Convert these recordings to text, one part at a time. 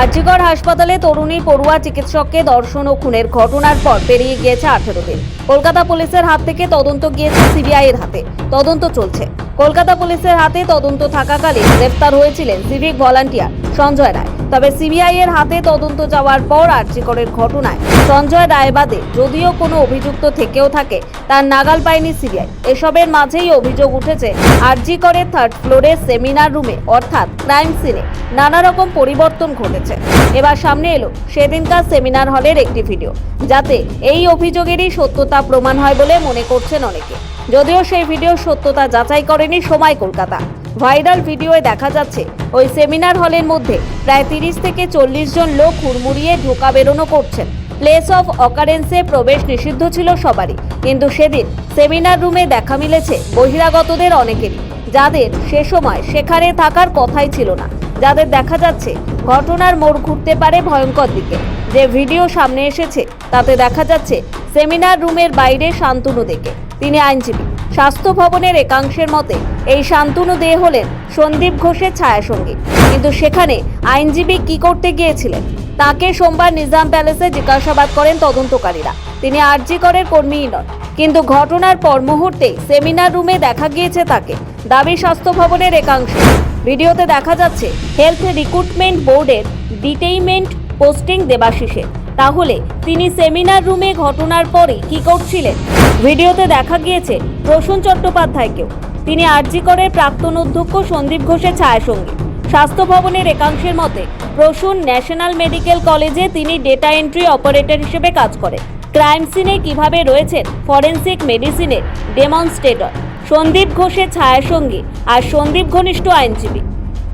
আরজিকর হাসপাতালে তরুণী পড়ুয়া চিকিৎসককে দর্শন ও খুনের ঘটনার পর পেরিয়ে গিয়েছে আঠেরো দিন। কলকাতা পুলিশের হাত থেকে তদন্ত গিয়েছে সিবিআই এর হাতে। তদন্ত চলছে। কলকাতা পুলিশের হাতে তদন্ত থাকাকালীন গ্রেফতার হয়েছিলেন সিভিক ভলান্টিয়ার সঞ্জয় রায়। তবে সিবিআই এর হাতে তদন্ত যাওয়ার পর আরজিকরের ঘটনায় সঞ্জয় রায় বাদে যদিও কোনো অভিযুক্ত থেকেও থাকে, তার নাগাল পায়নি সিবিআই। এসবের মাঝেই অভিযোগ উঠেছে আরজিকরের থার্ড ফ্লোরে সেমিনার রুমে অর্থাৎ ক্রাইম সিনে নানা রকম পরিবর্তন ঘটেছে। এবার সামনে এলো সেদিনকার সেমিনার হলের একটি ভিডিও যাতে এই অভিযোগেরই সত্যতা প্রমাণ হয় বলে মনে করছেন অনেকে। যদিও সেই ভিডিওর সত্যতা যাচাই করেনি সময় কলকাতা। ভাইরাল ভিডিওয়ে দেখা যাচ্ছে। ওই সেমিনার হলের মধ্যে প্রায় তিরিশ থেকে চল্লিশ জন লোক হুড়মুড়িয়ে ঢোকা বেরোনো করছেন। প্লেস অফ অকারেন্সে প্রবেশ নিষিদ্ধ ছিল সবারই। কিন্তু সেদিন সেমিনার রুমে দেখা মিলেছে বহিরাগতদের অনেকেরই যাদের সে সময় সেখানে থাকার কথাই ছিল না। যাদের দেখা যাচ্ছে ঘটনার মোড় ঘুরতে পারে ভয়ঙ্কর দিকে। যে ভিডিও সামনে এসেছে, তাতে দেখা যাচ্ছে সেমিনার রুমের বাইরে শান্তনু দেখে। তিনি আইনজীবী। স্বাস্থ্য ভবনের একাংশের মতে, এই শান্তনু দে হলেন সন্দীপ ঘোষের ছায়াসঙ্গী। কিন্তু সেখানে আইনজীবী কি করতে গিয়েছিলেন? তাকে সোমবার নিজাম প্যালেসে জিজ্ঞাসাবাদ করেন তদন্তকারীরা। তিনি আরজি করের কর্মীই নন। কিন্তু ঘটনার পর মুহূর্তেই সেমিনার রুমে দেখা গিয়েছে তাকে। দাবি স্বাস্থ্য ভবনের একাংশে। ভিডিওতে দেখা যাচ্ছে, হেলথ রিক্রুটমেন্ট বোর্ডের ডিটেইনমেন্ট পোস্টিং দেবাশিসে। তাহলে তিনি সেমিনার রুমে ঘটনার পরে কি করছিলেন? ভিডিওতে দেখা গিয়েছে প্রসূন চট্টোপাধ্যায়কেও। তিনি আরজি করের প্রাক্তন অধ্যক্ষ সন্দীপ ঘোষের ছায়াসঙ্গী। স্বাস্থ্য ভবনের একাংশের মতে, প্রসূন ন্যাশনাল মেডিকেল কলেজে তিনি ডেটা এন্ট্রি অপারেটর হিসেবে কাজ করেন ক্রাইম সিনে কীভাবে রয়েছেন ফরেনসিক মেডিসিনের ডেমনস্ট্রেটর। সন্দীপ ঘোষের ছায়াসঙ্গী আর সন্দীপ ঘনিষ্ঠ আইনজীবী।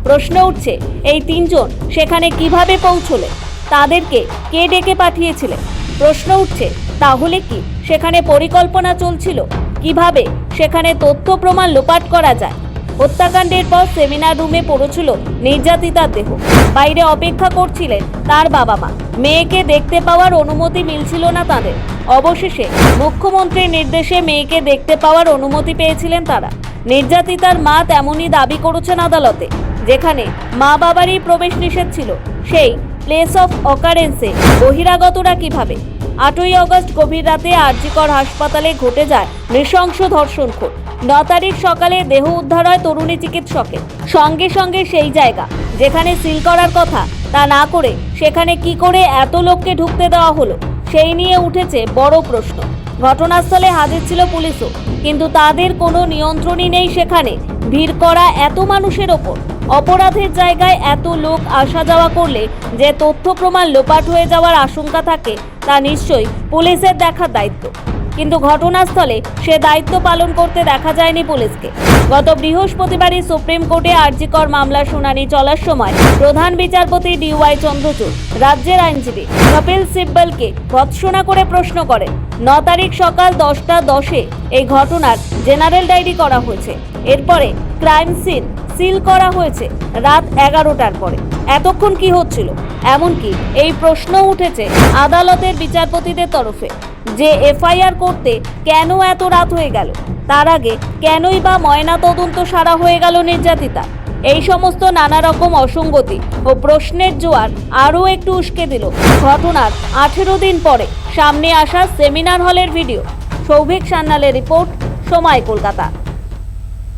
প্রশ্ন উঠছে, এই তিনজন সেখানে কীভাবে পৌঁছলেন তাদেরকে কে ডেকে পাঠিয়েছিলেন? প্রশ্ন উঠছে, তাহলে কি সেখানে পরিকল্পনা চলছিল? কীভাবে সেখানে তথ্য প্রমাণ লোপাট করা যায়? হত্যাকাণ্ডের পর সেমিনার রুমে পড়েছিল নির্যাতিতার দেহ। বাইরে অপেক্ষা করছিলেন তার বাবা মা মেয়েকে দেখতে পাওয়ার অনুমতি মিলছিল না তাদের। অবশেষে মুখ্যমন্ত্রীর নির্দেশে মেয়েকে দেখতে পাওয়ার অনুমতি পেয়েছিলেন তারা। নির্যাতিতার মা তেমনই দাবি করেছেন আদালতে, যেখানে মা বাবারই প্রবেশ নিষেধ ছিল। সেই প্লেস অফ অকারেন্সে বহিরাগতরা কীভাবে? আটই অগস্ট গভীর রাতে আরজিকর হাসপাতালে ঘটে যায় নৃশংস ধর্ষণ খুন। ন তারিখ সকালে দেহ উদ্ধার হয় তরুণী চিকিৎসকের সঙ্গে সঙ্গে সেই জায়গা, যেখানে সিল করার কথা, তা না করে সেখানে কি করে এত লোককে ঢুকতে দেওয়া হলো, সেই নিয়ে উঠেছে বড় প্রশ্ন। ঘটনাস্থলে হাজির ছিল পুলিশও, কিন্তু তাদের কোনো নিয়ন্ত্রণই নেই সেখানে। ভিড় করা এত মানুষের ওপর। অপরাধের জায়গায় এত লোক আসা যাওয়া করলে যে তথ্য প্রমাণ লোপাট হয়ে যাওয়ার আশঙ্কা থাকে, তা নিশ্চয়ই পুলিশের দেখার দায়িত্ব। কিন্তু ঘটনাস্থলে সে দায়িত্ব পালন করতে দেখা যায়নি পুলিশকে। গত বৃহস্পতিবারই সুপ্রিম কোর্টে আরজিকর মামলার শুনানি চলার সময় প্রধান বিচারপতি ডিওয়াই চন্দ্রচূড়, রাজ্যের আইনজীবী কপিল সিব্বলকে ভৎসনা করে প্রশ্ন করেন, ন তারিখ সকাল দশটা দশে এই ঘটনার জেনারেল ডায়েরি করা হয়েছে। এরপরে ক্রাইম সিন সিল করা হয়েছে রাত এগারোটার পরে। এতক্ষণ কি হচ্ছিল? এমনকি এই প্রশ্ন উঠেছে আদালতের বিচারপতিদের তরফে। যে এফআইআর করতে কেন এত রাত হয়ে গেল? তার আগে কেনই বা ময়না তদন্ত সারা হয়ে গেল নির্যাতিতা? এই সমস্ত নানা রকম অসঙ্গতি ও প্রশ্নের জোয়ার আরও একটু উস্কে দিল। ঘটনার আঠেরো দিন পরে সামনে আসা সেমিনার হলের ভিডিও। সৌভিক সান্নালের রিপোর্ট, সময় কলকাতা।